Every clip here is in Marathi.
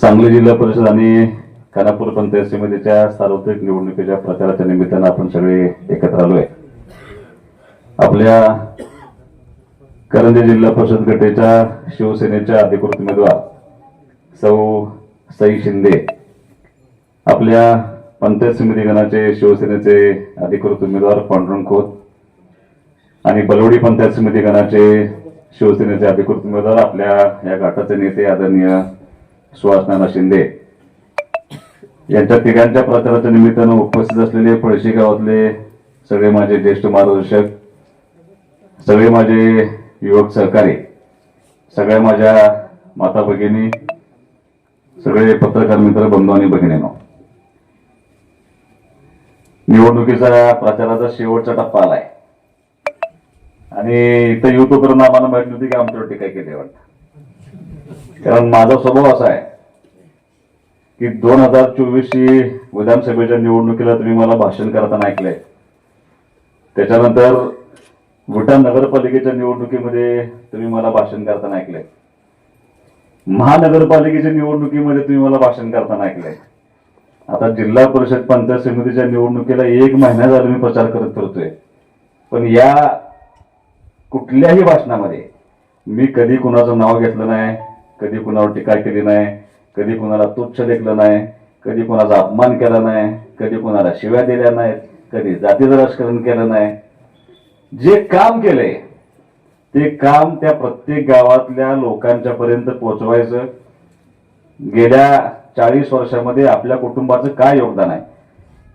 सांगली जिल्हा परिषद आणि खानापूर पंचायत समितीच्या सार्वत्रिक निवडणुकीच्या प्रचाराच्या निमित्तानं आपण सगळे एकत्र आलोय. आपल्या करंजी जिल्हा परिषद गटेच्या शिवसेनेच्या अधिकृत उमेदवार सौ सई शिंदे आपल्या पंचायत समिती गणाचे शिवसेनेचे अधिकृत उमेदवार पांडुरंग खोत आणि बलवडी पंचायत समिती गणाचे शिवसेनेचे अधिकृत उमेदवार आपल्या या गटाचे नेते आदरणीय सुहासनाना शिंदे. यांच्या तिघांच्या प्रचाराच्या निमित्तानं उपस्थित असलेले पळशी गावातले सगळे माझे ज्येष्ठ मार्गदर्शक सगळे माझे युवक सहकारी सगळ्या माझ्या माता भगिनी सगळे पत्रकार मित्र बंधू आणि भगिनीनो निवडणुकीचा प्रचाराचा शेवटचा टप्पा आलाय. आणि इथं युट्यूबवरून आम्हाला माहिती होती की आमच्यावर टीका केली वाटतं. कारण माझा स्वभाव असा आहे की दोन हजार चोवीसची विधानसभेच्या निवडणुकीला तुम्ही मला भाषण करताना ऐकलंय. त्याच्यानंतर विटा नगरपालिकेच्या निवडणुकीमध्ये तुम्ही मला भाषण करताना ऐकलंय. महानगरपालिकेच्या निवडणुकीमध्ये तुम्ही मला भाषण करताना ऐकलंय. आता जिल्हा परिषद पंचायत समितीच्या निवडणुकीला एक महिना झाला मी प्रचार करत करतोय पण या कुठल्याही भाषणामध्ये मी कधी कुणाचं नाव घेतलं नाही कधी कुणावर टीका केली नाही कधी कुणाला तुच्छ लेखलं नाही कधी कुणाचा अपमान केला नाही कधी कुणाला शिव्या दिल्या नाहीत कधी जातीचं राजकारण केलं नाही. जे काम केलंय ते काम त्या प्रत्येक गावातल्या लोकांच्या पर्यंत पोहोचवायचं गेल्या चाळीस वर्षामध्ये आपल्या कुटुंबाचं काय योगदान आहे?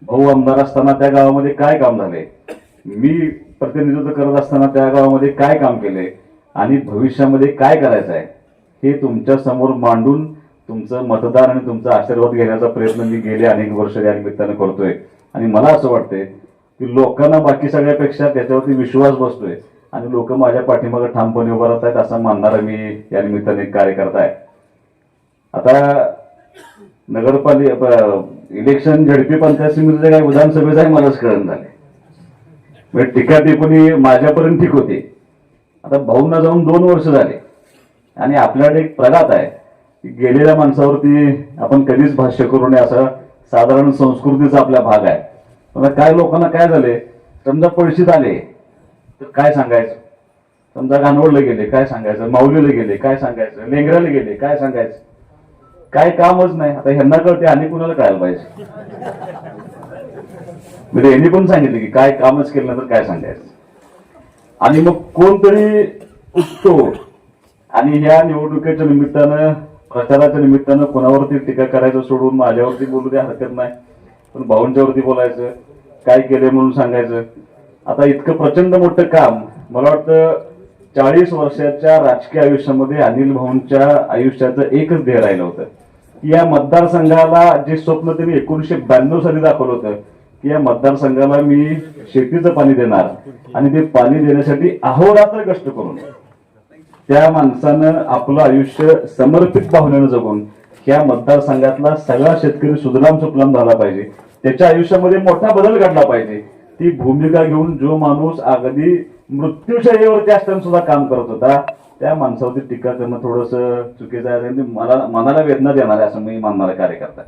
भाऊ आमदार असताना त्या गावामध्ये काय काम झाले? मी प्रतिनिधित्व करत असताना त्या गावामध्ये काय काम केले? आणि भविष्यामध्ये काय करायचं आहे? हे तुमच्यासमोर मांडून तुमचं मतदान आणि तुमचा आशीर्वाद घेण्याचा प्रयत्न मी गेले अनेक वर्ष या निमित्तानं करतोय. आणि मला असं वाटतंय की लोकांना बाकी सगळ्यापेक्षा त्याच्यावरती विश्वास बसतोय आणि लोक माझ्या पाठीमागे ठामपणे उभं राहत आहेत असं मानणारा मी या निमित्ताने एक कार्यकर्ता आता नगरपालिका इलेक्शन झडपी पंचायत समितीचं काय विधानसभेचं आहे मलाच कळण झाले म्हणजे टीका टिप्पणी माझ्यापर्यंत ठीक होती. आता भाऊंना जाऊन दोन वर्ष झाले. आणि आपल्याकडे एक प्रघात आहे. गेलेल्या माणसावरती आपण कधीच भाष्य करू नये असा साधारण संस्कृतीचा आपला भाग आहे. पण काय लोकांना काय झाले? समजा पळशीत आले तर काय सांगायचं? समजा घाणवडला गेले काय सांगायचं? माऊलीला गेले काय सांगायचं? लेंगऱ्याला गेले काय सांगायचं? काय कामच नाही. आता ह्यांना कळते आणि कुणाला कळायला पाहिजे? म्हणजे यांनी पण सांगितलं की काय कामच केलं तर काय सांगायचं? आणि मग कोणतरी उठतो आणि या निवडणुकीच्या निमित्तानं प्रचाराच्या निमित्तानं कोणावरती टीका करायचं सोडून माझ्यावरती बोलू द्या हरकत नाही. पण भाऊंच्यावरती बोलायचं काय केलंय म्हणून सांगायचं. आता इतकं प्रचंड मोठं काम मला वाटतं चाळीस वर्षाच्या राजकीय आयुष्यामध्ये अनिल भाऊंच्या आयुष्याचं एकच ध्येय राहिलं होतं. की या मतदारसंघाला जे स्वप्न त्यांनी एकोणीसशे ब्याण्णव साली दाखवलं होतं की या मतदारसंघाला मी शेतीचं पाणी देणार आणि ते पाणी देण्यासाठी अहोरात्र कष्ट करून. त्या माणसानं आपलं आयुष्य समर्पित भावनेनं जगून ह्या मतदारसंघातला सगळा शेतकरी सुजलाम सुफलाम झाला पाहिजे. त्याच्या आयुष्यामध्ये मोठा बदल घडला पाहिजे. ती भूमिका घेऊन जो माणूस अगदी मृत्यूशय्येवरती असताना सुद्धा काम करत होता त्या माणसावरती टीका करणं थोडस चुकीचं आहे आणि मला मनाला वेदना देणार आहे असं मी मानणारा कार्यकर्ता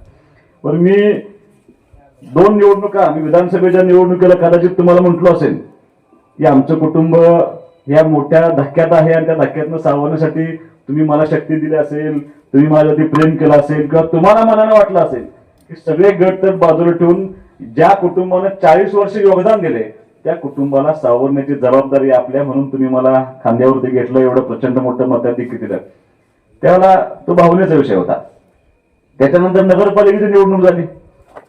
पण मी दोन निवडणुका मी विधानसभेच्या निवडणुकीला कदाचित तुम्हाला म्हटलो असेल की आमचं कुटुंब या मोठ्या धक्क्यात आहे आणि त्या धक्क्यातनं सावरण्यासाठी तुम्ही मला शक्ती दिली असेल तुम्ही माझ्यावरती प्रेम केलं असेल किंवा तुम्हाला मनानं वाटलं असेल की सगळे गट तर बाजूला ठेवून ज्या कुटुंबानं चाळीस वर्ष योगदान दिले त्या कुटुंबाला सावरण्याची जबाबदारी आपल्या म्हणून तुम्ही मला खांद्यावरती घेतलं एवढं प्रचंड मोठं मताधिक्य दिलं त्यावेळेला तो भावनेचा विषय होता. त्याच्यानंतर नगरपालिकेची निवडणूक झाली.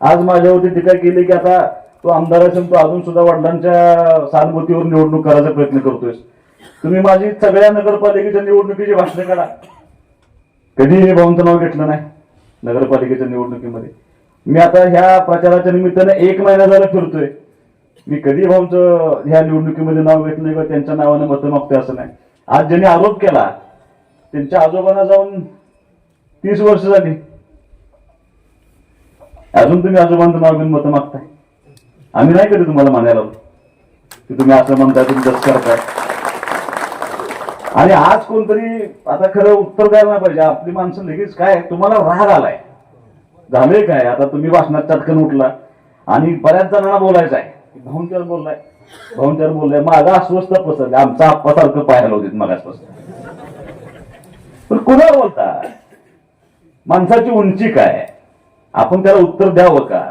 आज माझ्यावरती टीका केली की आता तो आमदार असेल तो अजून सुद्धा वडिलांच्या सहानुभूतीवर निवडणूक करायचा प्रयत्न करतोय तुम्ही माझी सगळ्या नगरपालिकेच्या निवडणुकीची भाषण करा. कधीही भाऊंचं नाव घेतलं नाही नगरपालिकेच्या निवडणुकीमध्ये. मी आता ह्या प्रचाराच्या निमित्तानं एक महिना झाला फिरतोय. मी कधी भाऊंचं ह्या निवडणुकीमध्ये नाव घेतलं नाही किंवा त्यांच्या नावाने मतं मागतोय असं नाही. आज ज्यांनी आरोप केला त्यांच्या आजोबांना जाऊन तीस वर्ष झाली. अजून तुम्ही आजोबांचं नाव घेऊन मतं मागताय. आम्ही नाही कधी तुम्हाला म्हणायला की तुम्ही असं म्हणताय तुम्ही तसं करताय. आणि आज कोणतरी आता खरं उत्तर द्यायला नाही पाहिजे. आपली माणसं लगेच काय तुम्हाला राग आलाय. झालंय काय? आता तुम्ही भाषणात चटकन उठला आणि बऱ्याच जणांना बोलायचं आहे भाऊंच्यावर बोललाय. भाऊंच्यावर बोललाय. माझा अस्वस्थ पसरले आमचा आप्पासारखं पाहायला होते मगासपासून. पण कुणावर बोलता? माणसाची उंची काय? आपण त्याला उत्तर द्यावं का?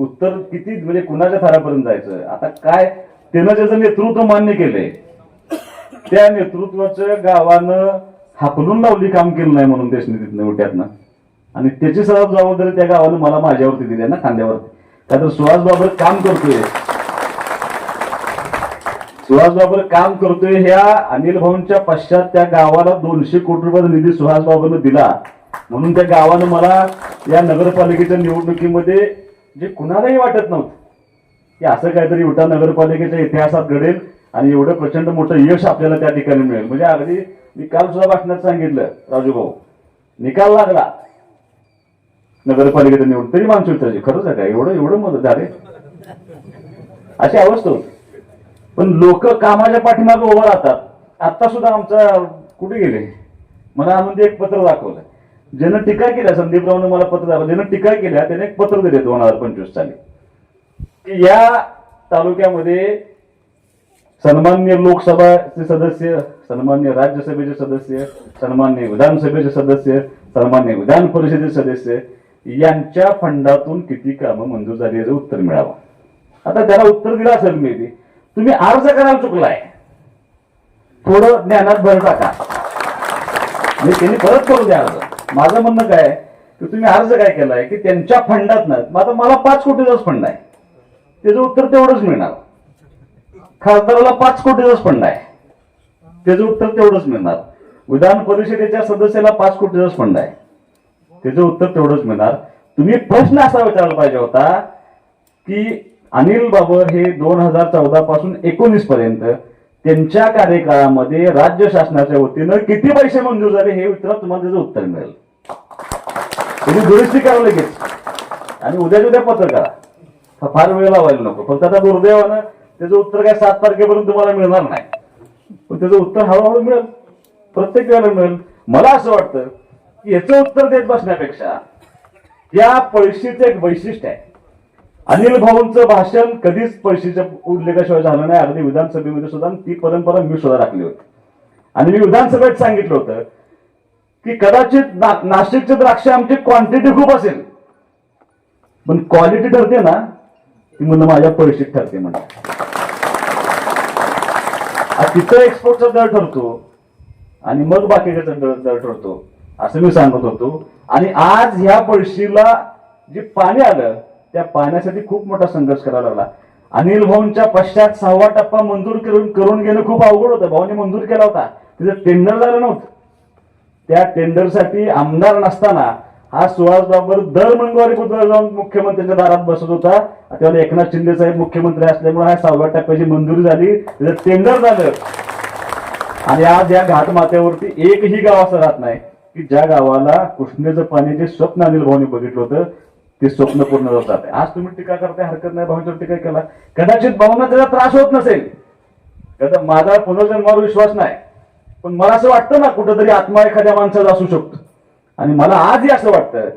उत्तर किती म्हणजे कुणाच्या थरापर्यंत जायचं? आता काय त्यानं ज्याचं नेतृत्व मान्य केलंय त्या नेतृत्वाचं गावानं हाकलून लावली काम केलं नाही म्हणून देशने तिथनं उट्यातनं आणि त्याची सर्व जबाबदारी त्या गावानं मला माझ्यावरती दिली आहे ना खांद्यावरती. का तर सुहास बाबर काम करतोय. सुहास बाबर काम करतोय ह्या अनिल भाऊंच्या पश्चात त्या गावाला दोनशे कोटी रुपयाचा निधी सुहास बाबरनं दिला. म्हणून त्या गावानं मला या नगरपालिकेच्या निवडणुकीमध्ये जे कुणालाही वाटत नव्हतं. की असं काहीतरी उटा नगरपालिकेच्या इतिहासात घडेल आणि एवढं प्रचंड मोठं यश आपल्याला त्या ठिकाणी मिळेल. म्हणजे अगदी मी काल सुद्धा भाषणात सांगितलं राजू भाऊ निकाल लागला. नगरपालिकेचं निवडून तरी माणसं विचारायची खरंच आहे का? एवढं एवढं मदत झाले. अशी अवस्था होती. पण लोक कामाच्या पाठीमागे उभं राहतात. आता सुद्धा आमचा कुठे गेले? मला आनंदी एक पत्र दाखवलं ज्यानं टीका केल्या संदीपरावनं मला पत्र दाखवलं ज्यानं टीका केल्या त्याने एक पत्र दिले दोन हजार पंचवीस साली. या तालुक्यामध्ये सन्मान्य लोकसभाचे सदस्य सन्मान्य राज्यसभेचे सदस्य सन्मान्य विधानसभेचे सदस्य सन्मान्य विधान परिषदेचे सदस्य यांच्या फंडातून किती कामं मंजूर झाली याचं उत्तर मिळावं. आता त्याला उत्तर दिलं असेल मी तुम्ही अर्ज करायला चुकलाय. थोडं ज्ञानात भर टाका. म्हणजे त्यांनी परत करू द्या अर्ज. माझं म्हणणं काय की तुम्ही अर्ज काय केलाय की त्यांच्या फंडात नाही. आता मला पाच कोटीचाच फंड आहे. त्याचं उत्तर तेवढंच मिळणार. खासदाराला पाच कोटीचाच फंड आहे. त्याचं उत्तर तेवढंच मिळणार. विधान परिषदेच्या सदस्याला पाच कोटीचाच फंड आहे. त्याचं उत्तर तेवढंच मिळणार. तुम्ही प्रश्न असा विचारला पाहिजे होता की अनिल बाबर हे दोन हजार चौदा पासून एकोणीस पर्यंत त्यांच्या कार्यकाळामध्ये राज्य शासनाच्या वतीनं किती पैसे मंजूर झाले हे विचारा तुम्हाला त्याचं उत्तर मिळेल. तुम्ही दुरुस्ती करा लगेच. आणि उद्या उद्या पत्र करा. फार वेळ लावायला नको. फक्त आता दुर्दैवानं त्याचं उत्तर काय सात तारखेपर्यंत तुम्हाला मिळणार नाही. पण त्याचं उत्तर हळूहळू मिळेल. प्रत्येक वेळेला मिळेल. मला असं वाटतं की याचं उत्तर देत बसण्यापेक्षा या पळशीचं एक वैशिष्ट्य आहे. अनिल भाऊंचं भाषण कधीच पैशाच्या उल्लेखाशिवाय झालं नाही. अगदी विधानसभेमध्ये सुद्धा ती परंपरा मी सुद्धा राखली होती. आणि मी विधानसभेत सांगितलं होतं की कदाचित ना- नाशिकचे द्राक्ष आमची क्वांटिटी खूप असेल. पण क्वालिटी ठरते ना ती म्हणून माझ्या पैशात ठरते म्हणजे तिथं एक्सपोर्टचा दर ठरतो आणि मग बाकीच्या दर दर ठरतो असं मी सांगत होतो. आणि आज ह्या पळशीला जे पाणी आलं त्या पाण्यासाठी खूप मोठा संघर्ष करावा लागला. अनिल भाऊंच्या पश्चात सहावा टप्पा मंजूर करून करून घेणं खूप अवघड होतं. भाऊने मंजूर केला होता. तिचं टेंडर झालं नव्हतं. त्या टेंडरसाठी आमदार नसताना हा सुहास बाबर दर मंगळवारी बुधवारी जाऊन मुख्यमंत्र्यांच्या दारात बसत होता. तेव्हा एकनाथ शिंदे साहेब मुख्यमंत्री असल्यामुळे हा सहाव्या टप्प्याची मंजुरी झाली. त्याचं टेंडर झालं. आणि आज या घाट माथ्यावरती एकही गाव असं राहत नाही. की ज्या गावाला कृष्णेचं पाणी जे स्वप्न अनिल भाऊने बघितलं होतं ते स्वप्न पूर्ण होत आज तुम्ही टीका करताय हरकत नाही भाऊंच्यावर टीका केला. कदाचित भाऊना त्याचा त्रास होत नसेल. कदा माझा पुनर्जन्मावर विश्वास नाही. पण मला असं वाटतं ना कुठंतरी आत्मा एखाद्या माणसाचा असू शकतो. आणि मला आजही असं वाटतं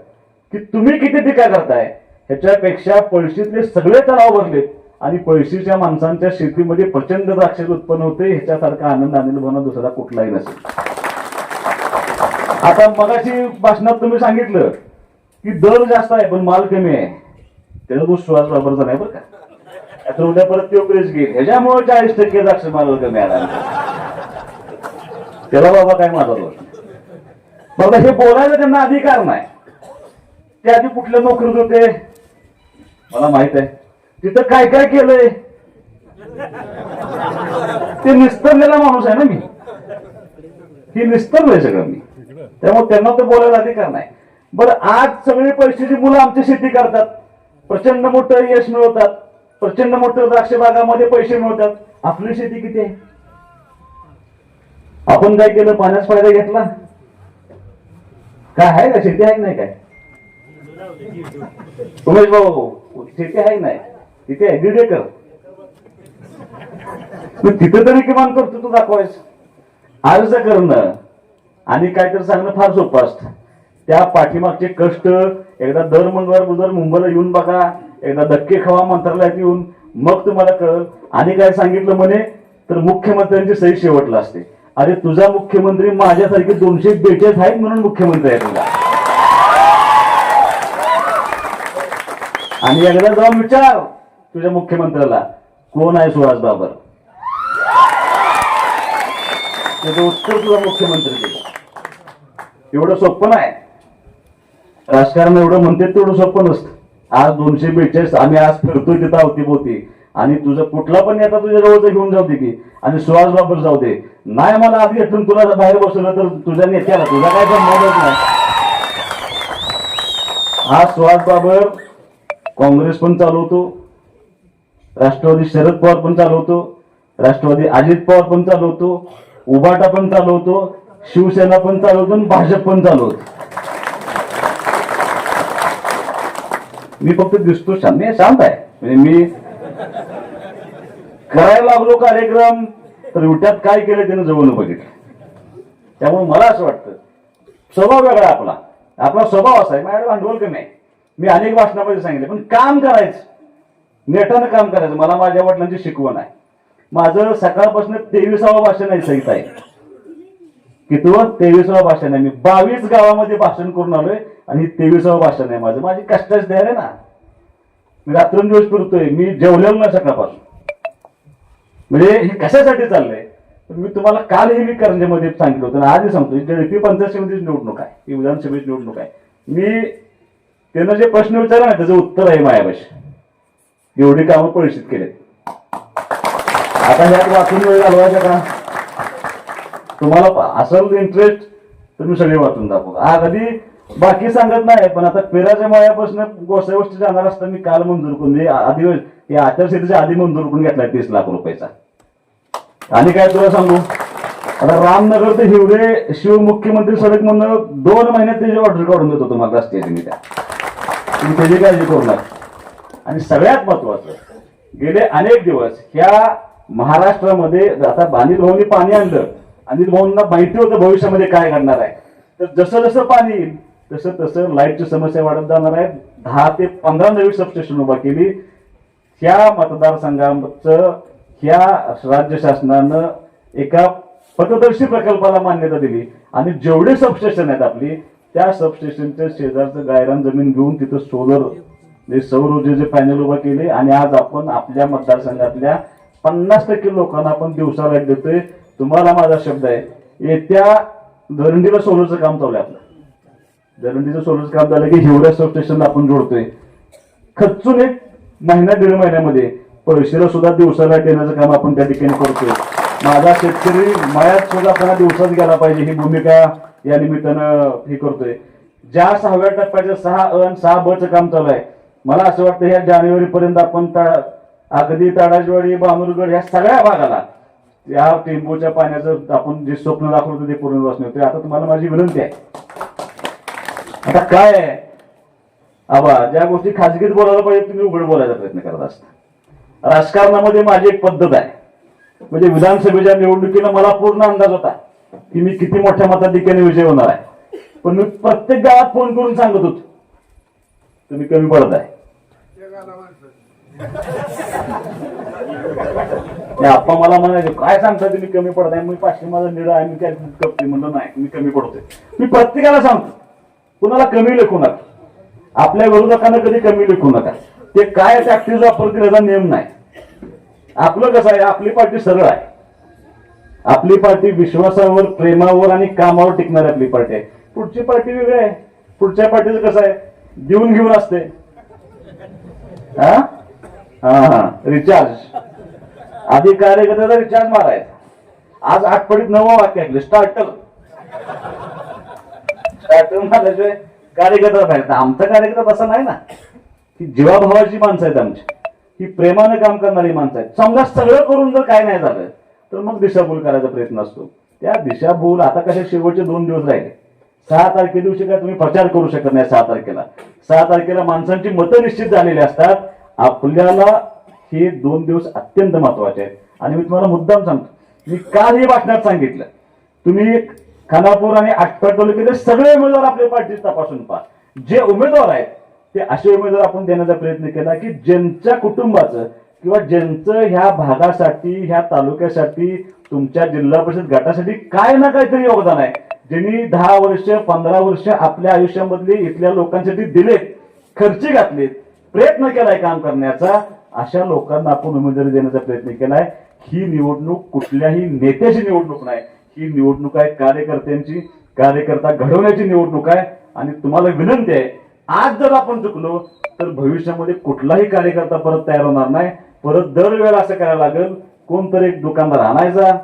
की तुम्ही किती टीका करताय ह्याच्यापेक्षा पळशीतले सगळे तलाव भरलेत. आणि पळशीच्या माणसांच्या शेतीमध्ये प्रचंड द्राक्षाचं उत्पन्न होते ह्याच्यासारखा आनंद आणि भावना दुसरा कुठलाही नसेल. आता मगाशी भाषणात तुम्ही सांगितलं की दर जास्त आहे पण माल कमी आहे. त्याचा तो श्वास वापरचा नाही बरं का. आता उद्या परत तो क्रेज घेईल. ह्याच्यामुळे चाळीस टक्के द्राक्ष माल कमी आला. त्याला बाबा काय माझा दोष बघा हे बोलायला त्यांना अधिकार नाही. ते आधी कुठल्या नोकरीत होते? मला माहीत आहे. तिथं काय काय केलंय? ते निस्तरलेला माणूस आहे ना मी. ही निस्तरलंय सगळं मी. त्यामुळे त्यांना तर बोलायला अधिकार नाही. बरं आज सगळे परिस्थिती मुलं आमची शेती करतात. प्रचंड मोठं यश मिळवतात. प्रचंड मोठं द्राक्ष बागामध्ये पैसे मिळवतात. आपली शेती किती आहे? आपण काय केलं? पाण्यास फायदा घेतला? काय आहे का? शेती आहे नाही काय? उमेश भाऊ शेती आहे नाही? तिथे आहे कर एकर. तिथे तरी किमान करतो तू दाखवायस अर्ज करणं आणि काहीतरी सांगणं फार सोपं असतं. त्या पाठीमागचे कष्ट एकदा दर मंगळवार बुधवार मुंबईला येऊन बघा एकदा धक्के खावा मंत्रालयात येऊन मग तुम्हाला कळल. आणि काय सांगितलं म्हणे? तर मुख्यमंत्र्यांची सही शेवटला असते. अरे तुझा मुख्यमंत्री माझ्यासारखे दोनशे बेचाळीस आहेत म्हणून मुख्यमंत्री आहे तुला. आणि एकदा जाऊन विचार तुझ्या मुख्यमंत्र्याला. कोण आहे सुहास बाबर? त्याचं उत्तर तुझा मुख्यमंत्री दिलं एवढं सोपं नाही. राजकारण एवढं म्हणते तेवढं सोपं नसतं. आज दोनशे बेचाळीस आम्ही आज फिरतोय तिथं अवतीभोवती. आणि तुझं कुठला पण नेता तुझ्या जवळचा घेऊन जाऊ दे की. आणि सुहास बाबर जाऊ दे. नाही मला आधी घेतून तुला बाहेर बसवलं तर तुझ्या नेत्याला तुझा काय संबंधच नाही. हा सुहास बाबर काँग्रेस पण चालवतो. राष्ट्रवादी शरद पवार पण चालवतो. राष्ट्रवादी अजित पवार पण चालवतो. उबाटा पण चालवतो. शिवसेना पण चालवतो आणि भाजप पण चालवतो. मी फक्त दिसतो शांत. शांत आहे. म्हणजे मी करायला लागलो कार्यक्रम तर उठ्यात काय केलं त्यानं जवळ बघितलं. त्यामुळे मला असं वाटतं स्वभाव वेगळा आपला. आपला स्वभाव असा आहे माझ्याकडे भांडवल कमी आहे. मी अनेक भाषणामध्ये सांगितले पण काम करायचं. नेटानं काम करायचं. मला माझ्या वडिलांची शिकवण आहे. माझं सकाळपासून तेविसावं भाषण आहे सहित आहे कितवं तेविसावं भाषण आहे मी बावीस गावामध्ये भाषण करून आलोय आणि तेवीसावं भाषण आहे माझं. माझी कष्टाच द्यार आहे ना. मी रात्रंदिवस फिरतोय. मी जेवलेलो नाही सकाळपासून. म्हणजे हे कशासाठी चाललंय? तर मी तुम्हाला कालही मी करंजेमध्ये सांगितलं होतं आधी आजही सांगतो जळपी पंचायत समितीची निवडणूक आहे. ही विधानसभेची निवडणूक आहे. मी त्यानं जे प्रश्न विचारला ना त्याचं उत्तर आहे मायापाशी. एवढी कामं परिषद केलेत. आता ह्यात वाचून वेळ घालवायचा का? तुम्हाला असल इंटरेस्ट तुम्ही सगळे वाचून दाखवू. हा कधी बाकी सांगत नाही पण आता पेराच्या मायापासून गोष्टी गोष्टी जाणार असता मी काल मंजूर करून आधी या आचारसंहितेच्या आधी मंजूर करून घेतलाय तीस लाख रुपयाचा. आणि काय तुला सांगू? आता रामनगर ते हिवरे शिव मुख्यमंत्री सडक म्हणून दोन महिन्यात त्याची ऑर्डर काढून देतो तुम्हाला रस्त्याची मी त्या. तुम्ही त्याची काळजी करू नका. आणि सगळ्यात महत्वाचं गेले अनेक दिवस ह्या महाराष्ट्रामध्ये आता अनिल भाऊनी पाणी आणलं. अनिल भाऊंना माहिती होतं भविष्यामध्ये काय घडणार आहे. तर जसं जसं पाणी येईल तसं तसं लाईटची समस्या वाढत जाणार आहे. दहा ते पंधरा नवी सबस्टेशन उभा केली. ह्या मतदारसंघाचं ह्या राज्य शासनानं एका पथदर्शी प्रकल्पाला मान्यता दिली. आणि जेवढे सबस्टेशन आहेत आपली त्या सबस्टेशनच्या शेजारचं गायरान जमीन घेऊन तिथं सोलर म्हणजे सौर ऊर्जेचे पॅनल उभा केले. आणि आज आपण आपल्या मतदारसंघातल्या पन्नास टक्के लोकांना आपण दिवसा लाइट देतोय. तुम्हाला माझा शब्द आहे. येत्या दरंडीला सोलरचं काम चालू आहे आपलं. दरंडीचं सोलरचं काम झालं की हिवऱ्या सबस्टेशन आपण जोडतोय. खर्चून एक महिना दीड महिन्यामध्ये पैशाला सुद्धा दिवसाला देण्याचं काम आपण त्या ठिकाणी करतोय. माझा शेतकरी मयात सुद्धा आपल्याला दिवसात गेला पाहिजे ही भूमिका या निमित्तानं हे करतोय. ज्या सहाव्या टप्प्याचं सहा अन सहा बचं काम चालू आहे मला असं वाटतं ह्या जानेवारी पर्यंत आपण ता- अगदी ताडाजवाडी बामुरगड ह्या सगळ्या भागाला या टेम्पोच्या पाण्याचं आपण जे स्वप्न दाखवलं होतं ते पूर्ण होते आता तुम्हाला माझी विनंती आहे. आता काय आहे? आबा ज्या गोष्टी खाजगीत बोलायला पाहिजे तुम्ही उघड बोलायचा प्रयत्न करत असता. राजकारणामध्ये माझी एक पद्धत आहे. म्हणजे विधानसभेच्या निवडणुकीला मला पूर्ण अंदाज होता की मी किती मोठ्या मताधिक्याने विजय होणार आहे. पण मी प्रत्येक गावात फोन करून सांगत होतो. तुम्ही कमी पडत आहे आप्पा मला म्हणायचे काय सांगता तुम्ही? कमी पडत आहे मी पाचशे माझा निळा आहे मी काय करते म्हणलं नाही मी कमी पडतोय. मी प्रत्येकाला सांगतो कुणाला कमी लेखू नका. आपल्या विरोधकांना कधी कमी लेखू नका. ते काय टॅक्सीज वापरतील याचा नियम नाही. आपलं कसं आहे आपली पार्टी सरळ आहे. आपली पार्टी विश्वासावर प्रेमावर आणि कामावर टिकणारी आपली पार्टी आहे. पुढची पार्टी वेगळी आहे. पुढच्या पार्टीचं कसं आहे? देऊन घेऊन असते. हा? हा हा. रिचार्ज आधी कार्यकर्त्याचा रिचार्ज मारायचा. आज आठवडीत नवं वाक्य ऐकलं स्टार्टर स्टार्टर मारल्याशिवाय कार्यकर्ता पाहिजे आमचा कार्यकर्ता तसा नाही ना. ही जीवाभावाची माणसं आहेत आमची. ही प्रेमाने काम करणारी माणसं आहेत. समजा सगळं करून जर काय नाही झालं तर मग दिशाभूल करायचा प्रयत्न असतो. त्या दिशाभूल आता कशा शेवटचे दोन दिवस राहिले. सहा तारखे दिवशी काय तुम्ही प्रचार करू शकत नाही सहा तारखेला. सहा तारखेला माणसांची मतं निश्चित झालेली असतात. आपल्याला हे दोन दिवस अत्यंत महत्त्वाचे आहेत. आणि मी तुम्हाला मुद्दाम सांगतो मी काल हे भाषणात सांगितलं. तुम्ही खानापूर आणि आटपाड तालुक्यातले सगळे उमेदवार आपल्या पार्टी तपासून पहा. जे उमेदवार आहेत ते असे उमेदवार आपण देण्याचा प्रयत्न केला की ज्यांच्या कुटुंबाचं किंवा ज्यांचं ह्या भागासाठी ह्या तालुक्यासाठी तुमच्या जिल्हा परिषद गटासाठी काय ना काहीतरी योगदान आहे. ज्यांनी दहा वर्ष पंधरा वर्ष आपल्या आयुष्यामधले इथल्या लोकांसाठी दिले खर्ची घातले प्रयत्न केलाय काम करण्याचा अशा लोकांना आपण उमेदवारी देण्याचा प्रयत्न केलाय ही निवडणूक कुठल्याही नेत्याची निवडणूक नाही. ही निवडणूक आहे कार्यकर्त्यांची. कार्यकर्ता घडवण्याची निवडणूक आहे. आणि तुम्हाला विनंती आहे आज जर आपण चुकलो तर भविष्यामध्ये कुठलाही कार्यकर्ता परत तयार होणार नाही. परत दरवेळेला असं करायला लागेल कोणतरी एक दुकानदार आणायचा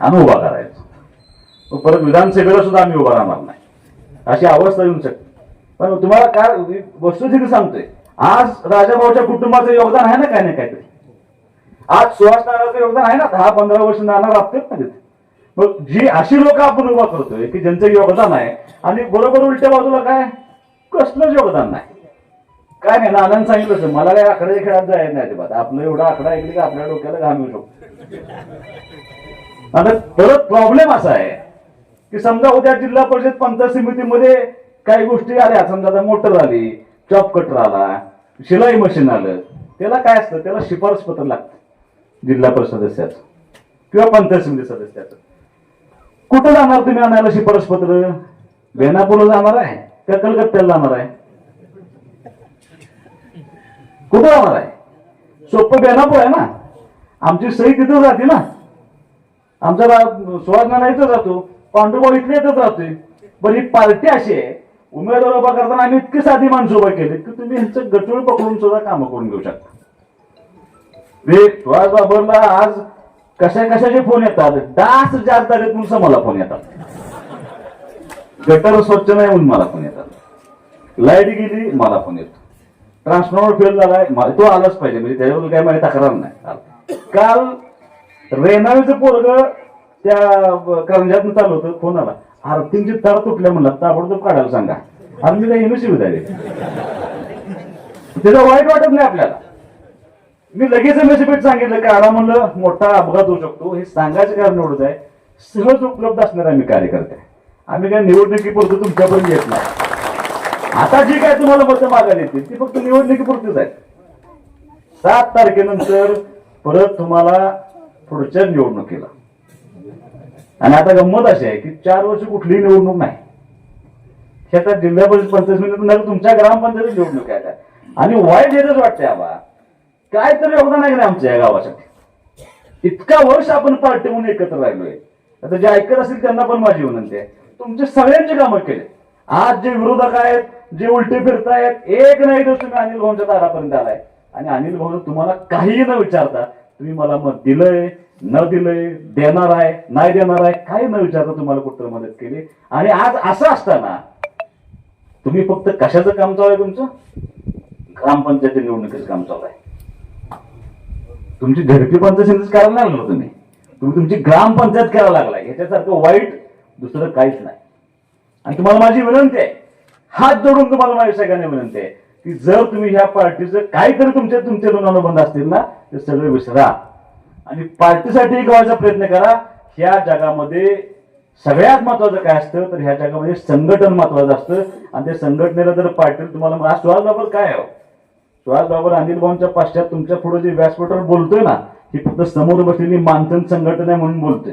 आम्ही उभा करायचा. परत विधानसभेला सुद्धा आम्ही उभा राहणार नाही. अशी अवस्था येऊ शकते. पण तुम्हाला काय वस्तुस्थिती सांगतोय. आज राजाभाऊच्या कुटुंबाचं योगदान आहे ना काही नाही काहीतरी? आज सुहास नानाचं योगदान आहे ना? दहा पंधरा वर्ष नाना राबतात ना तिथे. मग जी अशी लोक आपण उभा करतोय की ज्यांचं योगदान आहे आणि बरोबर उलट्या बाजूला काय? कसलंच योगदान नाही. काय नाही नानांनी सांगितलं मला काय आकड्याच्या खेळात जायचं नाही अजिबात. आपलं एवढा आकडा ऐकली की आपल्या डोक्याला घाम येऊ शकतो. आता परत प्रॉब्लेम असा आहे की समजा उद्या जिल्हा परिषद पंचायत समितीमध्ये काही गोष्टी आल्या. समजा आता मोटर आली चॉप कटर आला शिलाई मशीन आलं त्याला काय असतं त्याला शिफारस पत्र लागतं जिल्हा परिषद सदस्याचं किंवा पंचायत समिती सदस्याचं. कुठं जाणार तुम्ही आणायला शिफारस पत्र बेनापूरला जाणार आहे का कलकत्त्याला जाणार आहे? कुठं जाणार आहे? सोपं बेनापूर आहे ना? आमची सही तिथं जाते ना? आमचा रा- इथं जातो पांडुभाऊ इथल्या इथं राहतोय. पण ही पार्टी अशी आहे उमेदवार उभा करताना आम्ही इतकी साधी माणसं उभा केली की तुम्ही ह्यांचं गटूळ पकडून सुद्धा कामं करून घेऊ शकता. रे बाबरला आज कशा कशाचे फोन येतात? डास जास्त तुमचं मला फोन येतात. गटर स्वच्छ नाही म्हणून मला फोन येतात. लाइट गेली मला फोन येतो. ट्रान्सफॉर्मर फेल झालाय मला- तो आलाच पाहिजे म्हणजे त्याच्याबद्दल काही माझी तक्रार नाही. काल रेनावीचं पोरग त्या करंजातून चालू होतं फोन आला. आरतींची तार तुटल्या म्हणला ताबडतोब काढायला सांगा. आणि मी काही सुविधा आहे. त्याचं वाईट वाटत नाही आपल्याला. मी लगेच मेसेज सांगितलं की म्हणलं मोठा अपघात होऊ शकतो. हे सांगायचं कारण एवढंच आहे सहज उपलब्ध असणार आम्ही कार्यकर्ते. आम्ही काय निवडणुकीपुरतं तुमच्यापर्यंत येत नाही. आता जी काय तुम्हाला मतं मागायला येतील ती फक्त निवडणुकीपुरतीच आहे सात तारखेनंतर परत तुम्हाला पुढच्या निवडणुकीला. आणि आता गंमत अशी आहे की चार वर्ष कुठलीही निवडणूक नाही. हे आता जिल्हा परिषद पंचायत समिती तुमच्या ग्रामपंचायत निवडणूक आहे आता. आणि वाईट येतच वाटतंय आबा काय तर योगदान आहे का आमच्या या गावासाठी? इतका वर्ष आपण पार्टी म्हणून एकत्र राहिलोय. आता जे ऐकत असतील त्यांना पण माझी विनंती आहे. तुमचे सगळ्यांचे कामं केले. आज जे विरोधक आहेत जे उलटे फिरतायत एक नाही दिवस तुम्ही अनिल भाऊंच्या दारापर्यंत आलाय. आणि अनिल भाऊ तुम्हाला काहीही न विचारता तुम्ही मला मत दिलंय न दिलंय देणार आहे नाही देणार आहे काही न विचारता तुम्हाला कुठं मदत केली. आणि आज असं असताना तुम्ही फक्त कशाचं काम चालू आहे तुमचं? ग्रामपंचायत निवडणुकीचं काम चालू आहे. तुमची झडपी पंचायत करायला लागलो तुम्ही. तुम्ही तुमची ग्रामपंचायत करायला लागलाय ह्याच्यासारखं वाईट दुसरं काहीच नाही. आणि तुम्हाला माझी विनंती आहे हात जोडून तुम्हाला माझ्या सगळ्यांना विनंती आहे की जर तुम्ही ह्या पार्टीचं काहीतरी तुमच्या तुमचे दोन अनुबंध असतील ना ते सगळे विसरा. आणि पार्टीसाठी गावायचा प्रयत्न करा. ह्या जगामध्ये सगळ्यात महत्वाचं काय असतं तर ह्या जगामध्ये संघटन महत्वाचं असतं. आणि त्या संघटनेला जर पाटील तुम्हाला आज सुहास बाबर काय आहे हो? सुहास बाबर अनिल भाऊंच्या पाश्चात तुमच्यापुढे जे व्यासपीठावर बोलतोय ना ही फक्त समोर बसलेली मानधन संघटना आहे म्हणून बोलतोय.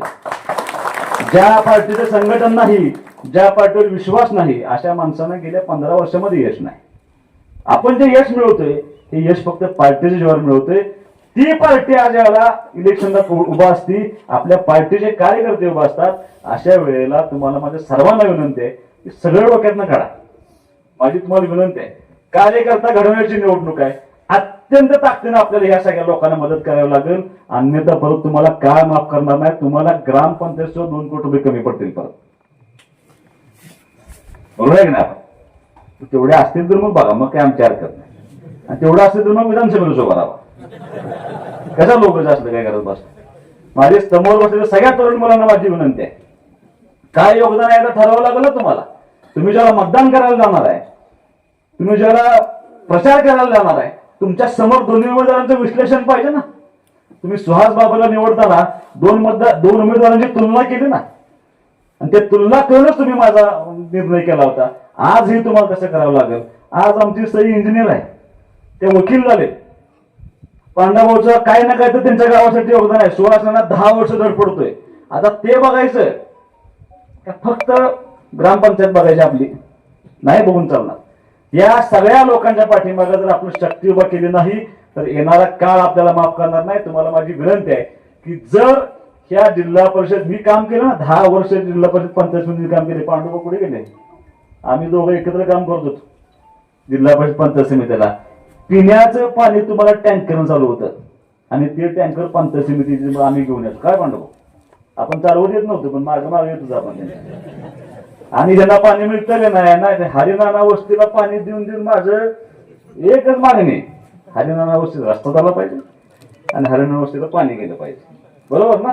ज्या पार्टीचं संघटन नाही ज्या पार्टीवर विश्वास नाही अशा माणसांना गेल्या पंधरा वर्षामध्ये यश नाही. आपण जे यश मिळवतोय हे यश फक्त पार्टीच्या जेव्हा मिळवतोय. ती पार्टी आज इलेक्शनला उभा असती. आपल्या पार्टीचे कार्यकर्ते उभा असतात. अशा वेळेला तुम्हाला माझ्या सर्वांना विनंती आहे की सगळं डोक्यातनं काढा. माझी तुम्हाला विनंती आहे. कार्यकर्ता घडवण्याची निवडणूक आहे. अत्यंत ताकदीनं आपल्याला या सगळ्या लोकांना मदत करावी लागेल. अन्यथा परत तुम्हाला काय माफ करणार नाही. तुम्हाला ग्रामपंचायत सुद्धा दोन कोटी रुपये कमी पडतील परत. बरोबर आहे की नाही तेवढे असतील तर मग बघा मग काय आमची हरकत नाही. आणि तेवढं असेल तर मग विधानसभेला उभा राहा. कशा लोक जास्त काय करत बस? माझे समोर बसलेल्या सगळ्या तरुण मुलांना माझी विनंती आहे. काय योगदान आहे ठरवावं लागलं तुम्हाला? तुम्ही ज्याला मतदान करायला जाणार आहे तुम्ही ज्याला प्रचार करायला जाणार आहे तुमच्यासमोर दोन्ही उमेदवारांचं विश्लेषण पाहिजे ना. तुम्ही सुहास बाबाला निवडताना दोन मतदार दोन उमेदवारांची तुलना केली ना. आणि ते तुलना करूनच तुम्ही माझा निर्णय केला होता. आजही तुम्हाला कसं करावं लागेल. आज आमची सई इंजिनियर आहे. ते वकील झाले. पांडवांचं काय ना काय तर त्यांच्या गावासाठी योगदान आहे. सुहासना दहा वर्ष धड पडतोय. आता ते बघायचं का फक्त ग्रामपंचायत बघायची आपली. नाही बघून चालणार. या सगळ्या लोकांच्या पाठीमागे जर आपण शक्ती उभा केली नाही तर येणारा काळ आपल्याला माफ करणार नाही. तुम्हाला माझी विनंती आहे की जर ह्या जिल्हा परिषद मी काम केलं ना दहा वर्ष जिल्हा परिषद पंचायत समिती काम केले पांडुबा कुठे गेले. आम्ही दोघं एकत्र काम करत होतो जिल्हा परिषद पंचायत समितीला. पिण्याचं पाणी तुम्हाला टँकरनं चालू होतं. आणि ते टँकर पंचायत समितीचे आम्ही घेऊन येतो. काय पांडव आपण चालवत येत नव्हतं पण मागे मागे येत आपण आणि ज्यांना पाणी मिळतं नाही नाही हरिनाना वस्तीला पाणी देऊन देऊन माझं एकच मागणी. हरिनाना वस्तीला रस्ता झाला पाहिजे आणि हरिनाना वस्तीला पाणी गेलं पाहिजे. बरोबर ना?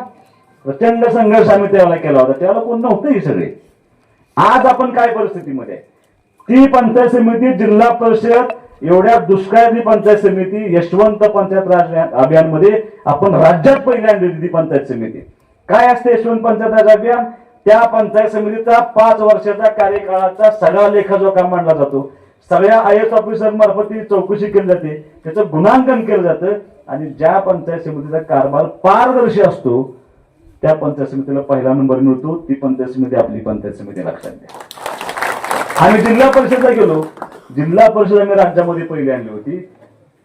प्रचंड संघर्ष आम्ही त्यावेळेला केला होता. त्यावेळेला कोण नव्हतं ही सगळे. आज आपण काय परिस्थितीमध्ये आहे? ती पंचायत समिती जिल्हा परिषद एवढ्या दुष्काळातली पंचायत समिती यशवंत पंचायत राज अभियानमध्ये आपण राज्यात पहिल्यांदा दिली पंचायत समिती. काय असते यशवंत पंचायत राज अभियान? त्या पंचायत समितीचा पाच वर्षाचा कार्यकाळाचा सगळा लेखा जोखा मांडला जातो. सगळ्या आय एस ऑफिसर मार्फत ती चौकशी केली जाते. त्याचं गुणांकन केलं जातं. आणि ज्या पंचायत समितीचा कारभार पारदर्शी असतो त्या पंचायत समितीला पहिला नंबर मिळतो. ती पंचायत समिती आपली पंचायत समिती लक्षात द्या आम्ही जिल्हा परिषदला गेलो. जिल्हा परिषद आम्ही राज्यामध्ये पहिली आणली होती.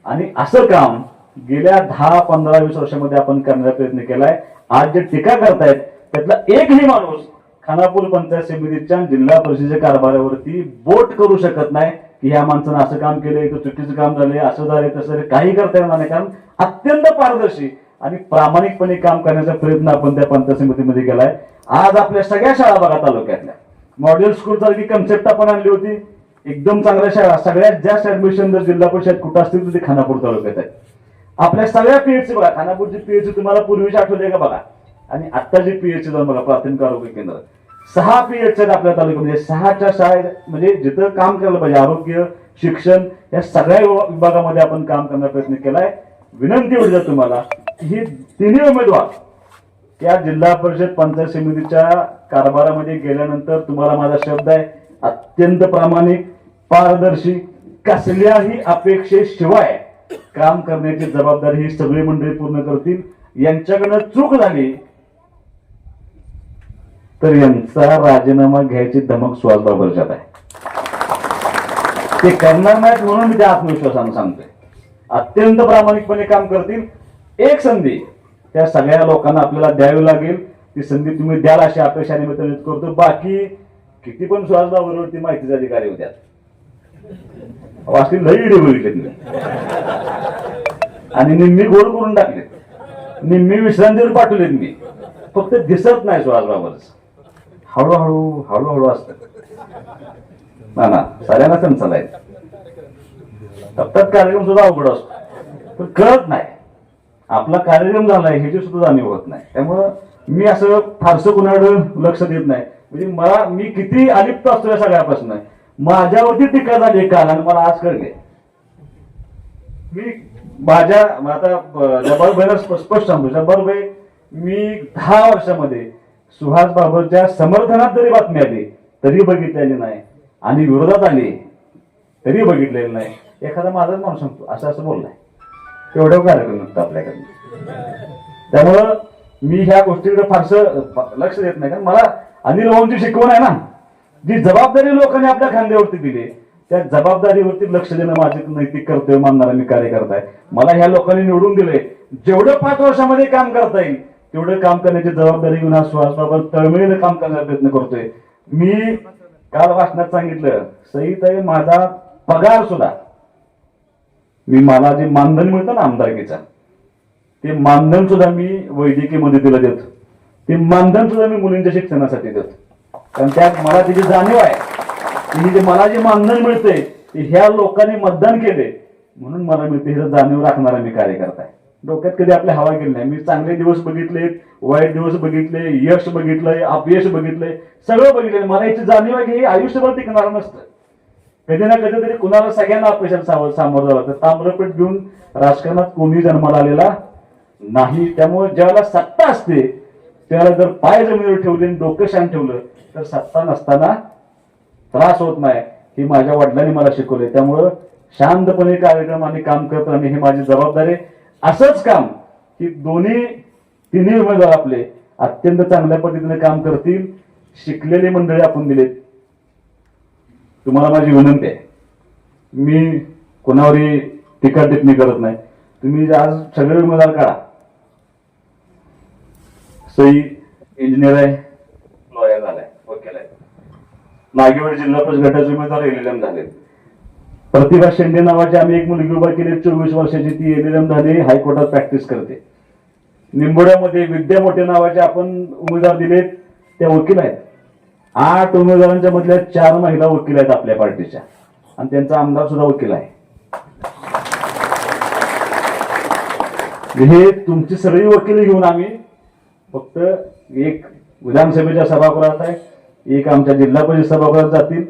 आणि असं काम गेल्या दहा पंधरा वीस वर्षामध्ये आपण करण्याचा प्रयत्न केलाय. आज जे टीका करतायत त्यातला एकही माणूस खानापूर पंचायत समितीच्या जिल्हा परिषदेच्या कारभारावरती बोट करू शकत नाही की ह्या माणसानं असं काम केलंय तर चुकीचं काम झालंय असं झालंय तसं काही करता येणार नाही. कारण अत्यंत पारदर्शी आणि प्रामाणिकपणे काम करण्याचा प्रयत्न आपण त्या पंचायत समितीमध्ये केलाय. आज आपल्या सगळ्या शाळा बघा तालुक्यातल्या. मॉडेल स्कूल सारखी कन्सेप्ट आपण आणली होती. एकदम चांगल्या शाळा सगळ्यात जास्त ऍडमिशन जर जिल्हा परिषद कुठं असतील तर ते खानापूर तालुक्यात आहे. आपल्या सगळ्या पीएचसी बघा खानापूरची पीएचसी तुम्हाला पूर्वीची आठवते का बघा? आणि आत्ताची पीएचसी जाऊन बघा प्राथमिक आरोग्य केंद्र. सहा पीएचसी आहेत आपल्या तालुक्यामध्ये. सहाच्या शाळेत म्हणजे जिथं काम केलं पाहिजे आरोग्य शिक्षण या सगळ्या विभागामध्ये आपण काम करण्याचा प्रयत्न केलाय. विनंती म्हणजे तुम्हाला ही तिन्ही उमेदवार या जिल्हा परिषद पंचायत समितीच्या कारभारामध्ये गेल्यानंतर तुम्हाला माझा शब्द आहे अत्यंत प्रामाणिक पारदर्शी कसल्याही अपेक्षेशिवाय काम करण्याची जबाबदारी ही सगळी मंडळी पूर्ण करतील. यांच्याकडनं चूक झाली तर यांचा राजीनामा घ्यायची धमक सुहास बाबरच्यात आहे. ते करणार नाहीत म्हणून मी त्या आत्मविश्वासानं सांगतोय. अत्यंत प्रामाणिकपणे काम करतील. एक संधी त्या सगळ्या लोकांना आपल्याला द्यावी लागेल. ती संधी तुम्ही द्याल अशी अपेक्षा निमित्त व्यक्त करतो. बाकी किती पण सुहास ती माहितीचा अधिकारी होत्या वाचली लई इडी बघितले तुम्ही आणि निम्मी गोड करून टाकले. निम्मी विश्रांतीवर पाठवलेत मी फक्त दिसत नाही सुहासबाबरच हळूहळू हळूहळू असत. ना ना सगळ्यांना चंचल आहेत टप्प्यात कार्यक्रम सुद्धा अवघड असतो. पण कळत नाही. आपला कार्यक्रम झालाय ह्याची सुद्धा जाणीव होत नाही. त्यामुळं मी असं फारसं कुणाकडं लक्ष देत नाही. म्हणजे मला मी किती अलिप्त असतो या सगळ्यापासून. माझ्यावरती टीका झाली काल आणि मला आज कळले मी माझ्या आता जब्बार भाईला स्पष्ट सांगतो. जब्बार भाई मी दहा वर्षामध्ये सुहास बाबरच्या समर्थनात जरी बातमी आली तरी बघितलेली नाही. आणि विरोधात आली तरी बघितलेलं नाही. एखादा माझाच माणूस सांगतो असं असं बोललाय. तेवढं कार्यक्रम नसतं आपल्याकडे. त्यामुळं मी ह्या गोष्टीकडे फारसं लक्ष देत नाही. कारण मला अनिल भाऊंची शिकवण आहे ना जी जबाबदारी लोकांनी आपल्या खांद्यावरती दिली त्या जबाबदारीवरती लक्ष देणं माझे नैतिक कर्तव्य मानणारा मी कार्यकर्ता आहे. मला ह्या लोकांनी निवडून दिले जेवढं पाच वर्षामध्ये काम करता येईल तेवढं काम करण्याची जबाबदारी घेऊन हा सुहासबाबत तळमळीनं काम करण्याचा प्रयत्न करतोय. मी काल वाचनात सांगितलं सईत आहे माझा पगार सुद्धा मी मला जे मानधन मिळतं ना आमदारकीचा ते मानधन सुद्धा मी वैद्यकीय मदतीला देतो. ते मानधन सुद्धा मी मुलींच्या शिक्षणासाठी देतो. कारण त्यात मला त्याची जाणीव आहे. की जे मला जे मानधन मिळतंय ते ह्या लोकांनी मतदान केले म्हणून मला मिळते हे जाणीव राखणारा मी कार्यकर्ता आहे. डोक्यात कधी आपल्या हवा गेली नाही. मी चांगले दिवस बघितले वाईट दिवस बघितले यश बघितलंय अपयश बघितलंय सगळं बघितलंय. मला याची जाणीव आहे की हे आयुष्यभर टिकणार नसतं. कधी ना कधीतरी कुणाला सगळ्यांना अपयशाला सामोरं सामोरं जावं तर ताम्रपीठ घेऊन राजकारणात कोणी जन्माला आलेला नाही. त्यामुळे ज्याला सत्ता असते त्याला जर पाय जमिनीवर ठेवले आणि डोकं शांत ठेवलं तर सत्ता नसताना त्रास होत नाही हे माझ्या वडिलांनी मला शिकवले त्यामुळं शांतपणे कार्यक्रम आणि काम करत राहणे हे माझी जबाबदारी. असंच काम की दोन्ही तिन्ही उमेदवार आपले अत्यंत चांगल्या पद्धतीने काम करतील. शिकलेले मंडळी आपण दिलेत. तुम्हाला माझी विनंती आहे. मी कोणावरही टीका टिप्पणी करत नाही. तुम्ही आज सगळे उमेदवार काढा. सई इंजिनियर आहे लॉयर झालाय वकील आहे. नागेवाड जिल्हा परिषद गटाचे उमेदवार एलएलएम झाले. प्रतिभा शेंडे नावाची आम्ही एक मुलगी उभा केली चोवीस वर्षाची. ती एलएलएम झाली हायकोर्टात प्रॅक्टिस करते. निंबोड्यामध्ये विद्या मोठे नावाचे आपण उमेदवार दिलेत त्या वकील आहेत. आठ उमेदवारांच्या मधल्या चार महिला वकील आहेत आपल्या पार्टीच्या. आणि त्यांचा आमदार सुद्धा वकील आहे. हे तुमची सगळी वकील घेऊन आम्ही फक्त एक विधानसभेच्या सभागृहात आहे एक आमच्या जिल्हा परिषद सभागृहात जातील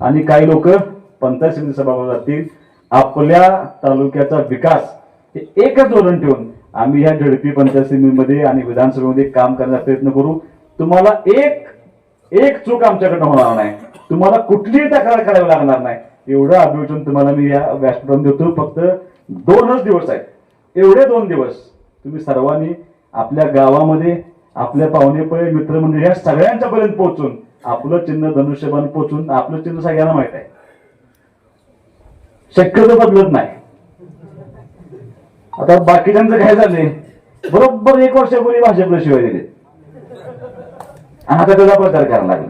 आणि काही लोक पंचायत समिती सभागृहात जातील. आपल्या तालुक्याचा विकास हे एकच धोरण ठेवून आम्ही ह्या झडपी पंचायत समितीमध्ये आणि विधानसभेमध्ये काम करण्याचा प्रयत्न करू. तुम्हाला एक एक चूक आमच्याकडनं होणार नाही. तुम्हाला कुठलीही तक्रार करावी लागणार नाही. एवढं अभिवचन तुम्हाला मी या व्यासपीठात देतो. फक्त दोनच दिवस आहेत. एवढे दोन दिवस तुम्ही सर्वांनी आपल्या गावामध्ये आपल्या पाहुणेपळे मित्रमंडळी या सगळ्यांच्या पर्यंत पोहोचून आपलं चिन्ह धनुष्यबाण पोहोचून आपलं चिन्ह सगळ्यांना माहीत आहे. शक्यतो बदलत नाही. आता बाकीच्यांचं काय झालंय? बरोबर एक वर्षापूर्वी भाजपला शिवाय दिले आणि आता त्याचा प्रचार करायला लागला.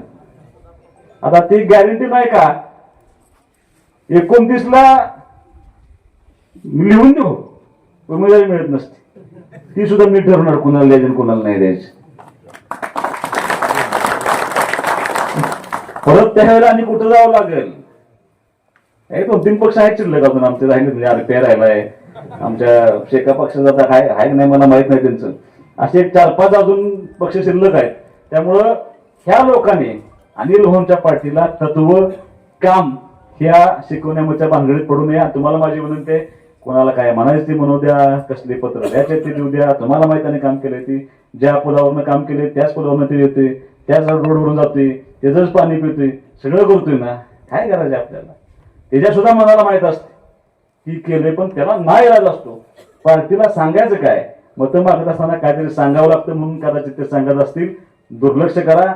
आता ती गॅरंटी नाही का? एकोणतीस ला लिहून देऊ. उमेदवारी मिळत नसते. ती सुद्धा मी ठरवणार कुणाला द्यायची कुणाला नाही द्यायची परत त्यावेळेला आणि कुठं जावं लागेल? हे दोन तीन पक्ष आहेत शिल्लक अजून आमचे म्हणजे राहिले आर राहिलाय. आमच्या शेका पक्षाचा आता आहे हाय नाही मला माहीत नाही त्यांचं. असे एक चार पाच अजून पक्ष शिल्लक आहेत. त्यामुळं ह्या लोकांनी अनिल होमच्या पार्टीला तत्व काम ह्या शिकवण्याच्या भानगडीत पडू नये. तुम्हाला माझी विनंती आहे कोणाला काय म्हणायचं ते म्हणू द्या कसले पत्र द्यायचे ते देऊ द्या. तुम्हाला माहिती काम केले ती. ज्या पुलावरनं काम केले त्याच पुलावरनं ते येते त्याच रोडवरून जाते त्याचंच पाणी पितोय. सगळं करतोय ना. काय करायचं आपल्याला? त्याच्या सुद्धा मनाला माहीत असते. की केले पण त्याला नाही इलाज असतो. पार्टीला सांगायचं काय? मतं मागत असताना काहीतरी सांगावं लागतं म्हणून कदाचित ते सांगत असतील. दुर्लक्ष करा.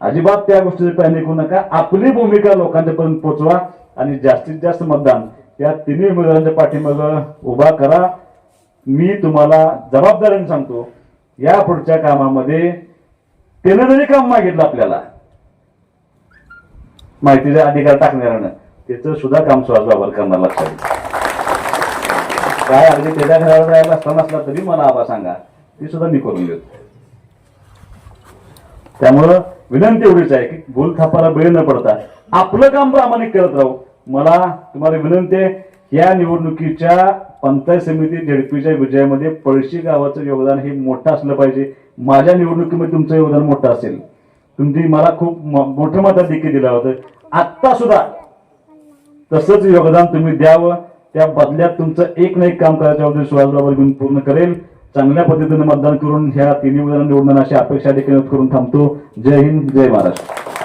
अजिबात त्या गोष्टीचे पाहिजे करू नका. आपली भूमिका लोकांच्या पर्यंत पोहोचवा आणि जास्तीत जास्त मतदान या तिन्ही उमेदवारांच्या पाठीमाग उभा करा. मी तुम्हाला जबाबदारीने सांगतो या पुढच्या कामामध्ये त्यानं जरी काम मागितलं आपल्याला. माहितीचा अधिकार टाकणाऱ्यानं त्याचं सुद्धा काम सुहास बाबर करणार लक्षात काय अगदी त्याच्या घरावर राहायला असताना असला तरी मला आबा सांगा. ती सुद्धा मी करून घेतो त्यामुळं विनंती एवढीच आहे की भूल थापाला बळी न पडता आपलं काम प्रामाणिक करत राहू. मला तुम्हाला विनंती आहे या निवडणुकीच्या पंचायत समिती झेडपीच्या विजयामध्ये पळशी गावाचं योगदान हे मोठं असलं पाहिजे. माझ्या निवडणुकीमध्ये तुमचं योगदान मोठं असेल. तुमची मला खूप मोठं मतात देखील दिलं होतं. आत्ता सुद्धा तसंच योगदान तुम्ही द्यावं. त्या बदल्यात तुमचं एक ना एक काम करायच्या अगोदर सुहासबाबर घेऊन पूर्ण करेल. चांगल्या पद्धतीने मतदान करून ह्या तिन्ही उमेदवारांना निवडणार अशी अपेक्षा देखील करून थांबतो. जय हिंद जय महाराष्ट्र.